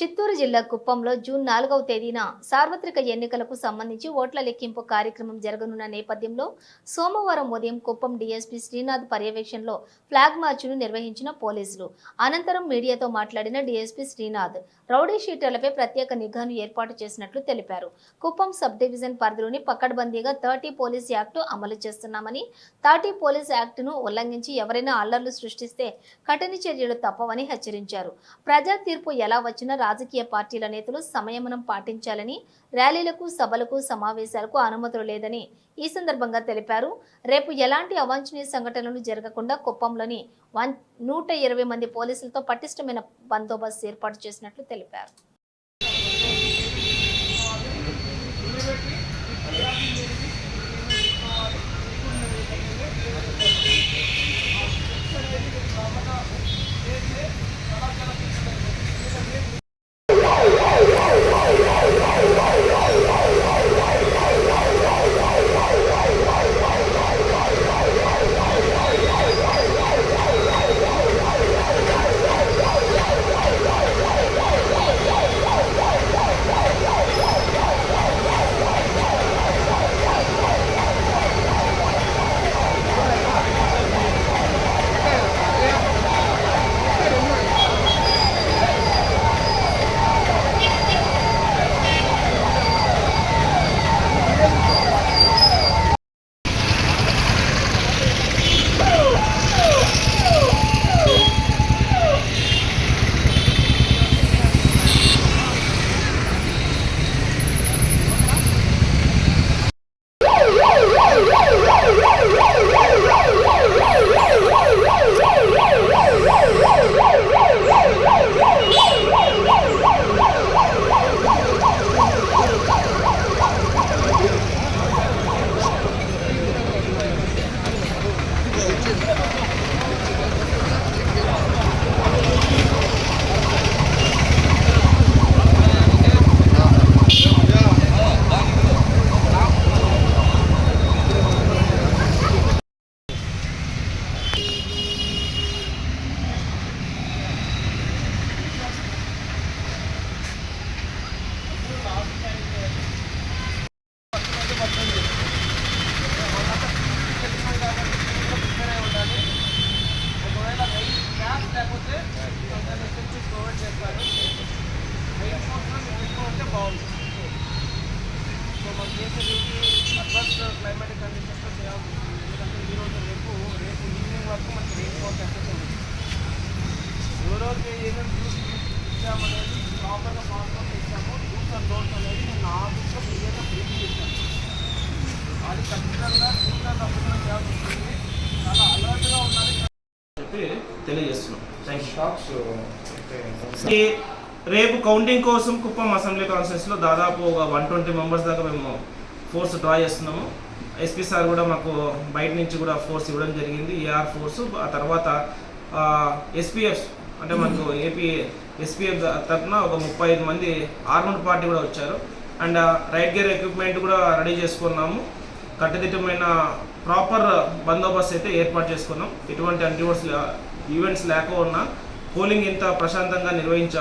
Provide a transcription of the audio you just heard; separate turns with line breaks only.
చిత్తూరు జిల్లా కుప్పంలో జూన్ నాలుగవ తేదీన సార్వత్రిక ఎన్నికలకు సంబంధించి ఓట్ల లెక్కింపు కార్యక్రమం జరగనున్న నేపథ్యంలో సోమవారం ఉదయం కుప్పం డీఎస్పీ శ్రీనాథ్ పర్యవేక్షణలో ఫ్లాగ్ మార్చ్ను నిర్వహించిన పోలీసులు. అనంతరం మీడియాతో మాట్లాడిన డీఎస్పీ శ్రీనాథ్ రౌడీ షీటర్లపై ప్రత్యేక నిఘాను ఏర్పాటు చేసినట్లు తెలిపారు. కుప్పం సబ్ డివిజన్ పరిధిలోని పకడ్బందీగా థర్టీ పోలీస్ యాక్టు అమలు చేస్తున్నామని థర్టీ పోలీస్ యాక్టును ఉల్లంఘించి ఎవరైనా అల్లర్లు సృష్టిస్తే కఠిన చర్యలు తప్పవని హెచ్చరించారు. ప్రజా తీర్పు ఎలా వచ్చినా రాజకీయ పార్టీల నేతలు సంయమనం పాటించాలని ర్యాలీలకు సభలకు సమావేశాలకు అనుమతులు లేదని ఈ సందర్భంగా తెలిపారు. రేపు ఎలాంటి అవాంఛనీయ సంఘటనలు జరగకుండా కుప్పంలోని వన్ నూట ఇరవై మంది పోలీసులతో పటిష్టమైన బందోబస్తు ఏర్పాటు చేసినట్లు తెలిపారు.
సో మనం చేసే డ్యూటీ అడ్వర్స్ క్లైమాటిక్ కండిషన్స్లో చేయాల్సి ఉంటుంది ఎందుకంటే ఈరోజు రేపు రేపు ఈవినింగ్ వరకు మనకి రెయిన్ ఫాల్ ఛాన్సెస్ ఉంది. ఎవరెవరికి ఏమేమి డ్యూటీ ఇచ్చామనేది ప్రాపర్గా పాస్పోర్ట్ ఇచ్చాము రూల్స్ అండ్ అనేది నేను నా ఆఫీస్లో క్లియర్గా బ్రీఫింగ్ ఇచ్చాను అది ఖచ్చితంగా రూల్స్ అండ్ చేయాల్సి ఉంటుంది చాలా అలర్ట్గా ఉండాలి
చెప్పి తెలియజేస్తున్నాం. థ్యాంక్ యూ ఈ రేపు కౌంటింగ్ కోసం కుప్పం అసెంబ్లీ కాన్స్టిట్యూన్సీలో దాదాపు ఒక వన్ ట్వంటీ మెంబర్స్ దాకా మేము ఫోర్స్ డ్రా చేస్తున్నాము. ఎస్పీ సార్ కూడా మాకు బయట నుంచి కూడా ఫోర్స్ ఇవ్వడం జరిగింది. ఏఆర్ ఫోర్స్ ఆ తర్వాత ఎస్పీఎఫ్ అంటే మనకు ఏపీ ఎస్పీఎఫ్ తరఫున ఒక ముప్పై ఐదు మంది ఆర్మడ్ పార్టీ కూడా వచ్చారు. అండ్ రైట్ గేర్ ఎక్విప్మెంట్ కూడా రెడీ చేసుకున్నాము. కట్టుదిట్టమైన ప్రాపర్ బందోబస్తు అయితే ఏర్పాటు చేసుకున్నాం. ఎటువంటి అంటివర్స్ ఈవెంట్స్ లేక ఉన్న పోలింగ్ ఇంత ప్రశాంతంగా నిర్వహించాం.